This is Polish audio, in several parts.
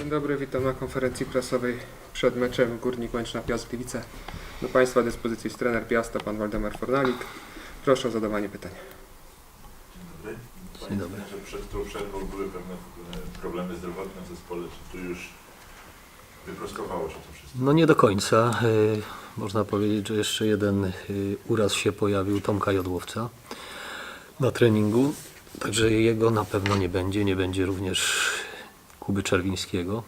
Dzień dobry, witam na konferencji prasowej przed meczem Górnik Łęczna Piast Gliwice. Do Państwa dyspozycji jest trener Piasta, pan Waldemar Fornalik. Proszę o zadawanie pytań. Dobry. Dzień Panie dobry. trenerze, przed tą przerwą były pewne e, problemy zdrowotne w zespole. Czy tu już wyprostowało się to wszystko? No nie do końca. Y, Można powiedzieć, że jeszcze jeden y, uraz się pojawił Tomka Jodłowca na treningu. Także jego na pewno nie będzie. Nie będzie również Kuby Czerwińskiego,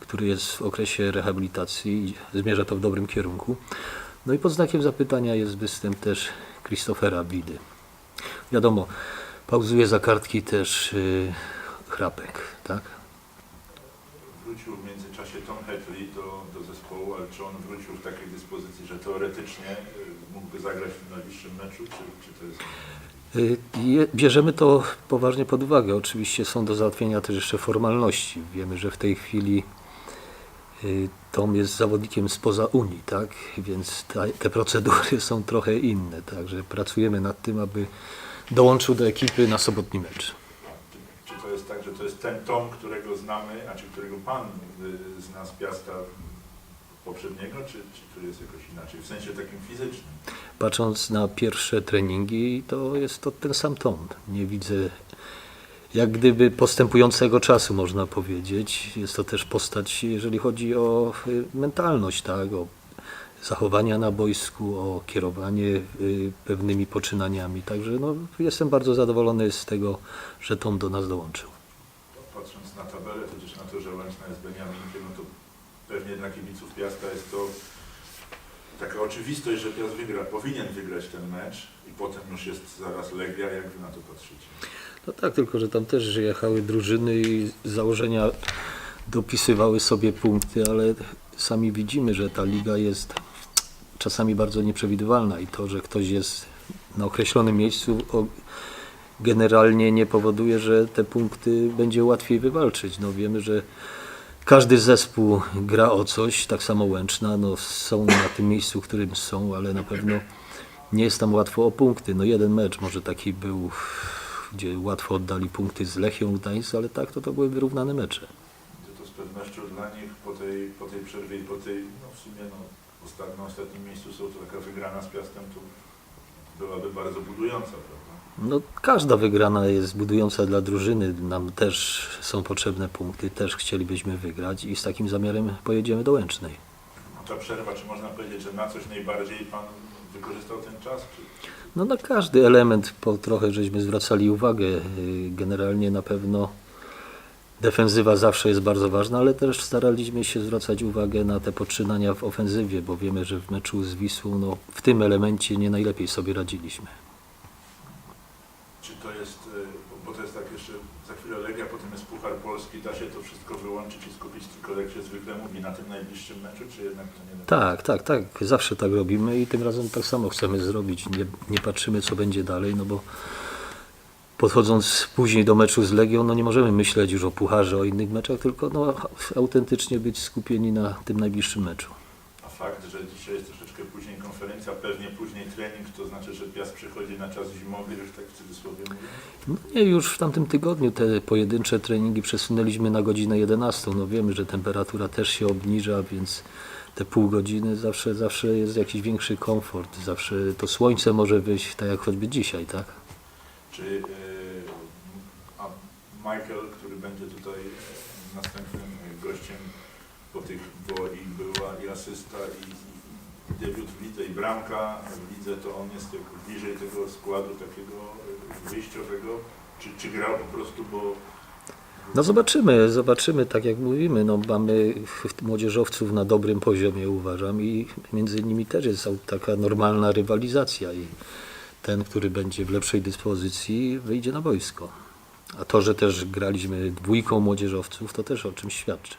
który jest w okresie rehabilitacji i zmierza to w dobrym kierunku. No i pod znakiem zapytania jest występ też Christophera Widy. Wiadomo, pauzuje za kartki też y, Chrapek, tak? Wrócił w międzyczasie Tom Hetley do, do zespołu, ale czy on wrócił w takiej dyspozycji, że teoretycznie e, mógłby zagrać w najbliższym meczu, czy, czy to jest... Y, Bierzemy to poważnie pod uwagę. Oczywiście są do załatwienia też jeszcze formalności. Wiemy, że w tej chwili y, Tom jest zawodnikiem spoza Unii, tak? Więc te procedury są trochę inne. Także pracujemy nad tym, aby dołączył do ekipy na sobotni mecz. Czy, czy to jest tak, że to jest ten Tom, którego znamy, a czy którego Pan y, zna z Piasta poprzedniego, czy, czy tu jest jakoś inaczej, w sensie takim fizycznym? Patrząc na pierwsze treningi, to jest to ten sam Tom. Nie widzę jak gdyby postępującego czasu, można powiedzieć. Jest to też postać, jeżeli chodzi o y, mentalność, tak? o zachowania na boisku, o kierowanie y, pewnymi poczynaniami. Także no, jestem bardzo zadowolony z tego, że Tom do nas dołączył. Patrząc na tabelę, tudzież na to, że Łęczna jest Beniaminkiem, no to pewnie dla kibiców Piasta jest to taka oczywistość, że Piast wygra, powinien wygrać ten mecz i potem już jest zaraz Legia. Jak Wy na to patrzycie? No tak, tylko że tam też jechały drużyny i założenia dopisywały sobie punkty, ale sami widzimy, że ta liga jest czasami bardzo nieprzewidywalna i to, że ktoś jest na określonym miejscu generalnie nie powoduje, że te punkty będzie łatwiej wywalczyć. No wiemy, że każdy zespół gra o coś, tak samo Łęczna, no są na tym miejscu, w którym są, ale na pewno nie jest tam łatwo o punkty. No jeden mecz może taki był, gdzie łatwo oddali punkty z Lechią Gdańsk, ale tak to to były wyrównane mecze. To, to pewnością dla nich po tej, po tej przerwie po tej, no w sumie no, na ostatnim miejscu są to taka wygrana z Piastem, to byłaby bardzo budująca, prawda? No, każda wygrana jest budująca dla drużyny. Nam też są potrzebne punkty, też chcielibyśmy wygrać i z takim zamiarem pojedziemy do Łęcznej. Ta przerwa, czy można powiedzieć, że na coś najbardziej Pan wykorzystał ten czas? Czy, No na każdy element po trochę żeśmy zwracali uwagę. Yy, Generalnie na pewno defensywa zawsze jest bardzo ważna, ale też staraliśmy się zwracać uwagę na te poczynania w ofensywie, bo wiemy, że w meczu z Wisłą no, w tym elemencie nie najlepiej sobie radziliśmy. czy to jest, y, bo- bo to jest tak jeszcze za chwilę Legia, potem jest Puchar Polski, da się to wszystko wyłączyć i skupić tylko, jak się zwykle mówi, na tym najbliższym meczu, czy jednak to nie da? Tak, tak, tak. Zawsze tak robimy i tym razem tak samo chcemy zrobić. Nie, nie patrzymy, co będzie dalej, no bo podchodząc później do meczu z Legią, no nie możemy myśleć już o pucharze, o innych meczach, tylko no, autentycznie być skupieni na tym najbliższym meczu. A fakt, że dzisiaj jest troszeczkę później konferencja, pewnie później trening, to znaczy, że Piast przychodzi na czas zimowy, już tak w cudzysłowie mówiąc? No nie, już w tamtym tygodniu te pojedyncze treningi przesunęliśmy na godzinę 11. No wiemy, że temperatura też się obniża, więc te pół godziny zawsze, zawsze jest jakiś większy komfort. Zawsze to słońce może wyjść tak jak choćby dzisiaj, tak? Czy a Michael, który będzie tutaj y, następnym gościem po tych, bo i była i asysta i, i debiut w lidze i bramka w lidze, to on jest jak bliżej tego składu takiego y, wyjściowego, czy, czy grał po prostu, bo No zobaczymy, zobaczymy, tak jak mówimy, no mamy młodzieżowców na dobrym poziomie uważam i między nimi też jest taka normalna rywalizacja i ten, który będzie w lepszej dyspozycji wyjdzie na boisko. A to, że też graliśmy dwójką młodzieżowców, to też o czymś świadczy.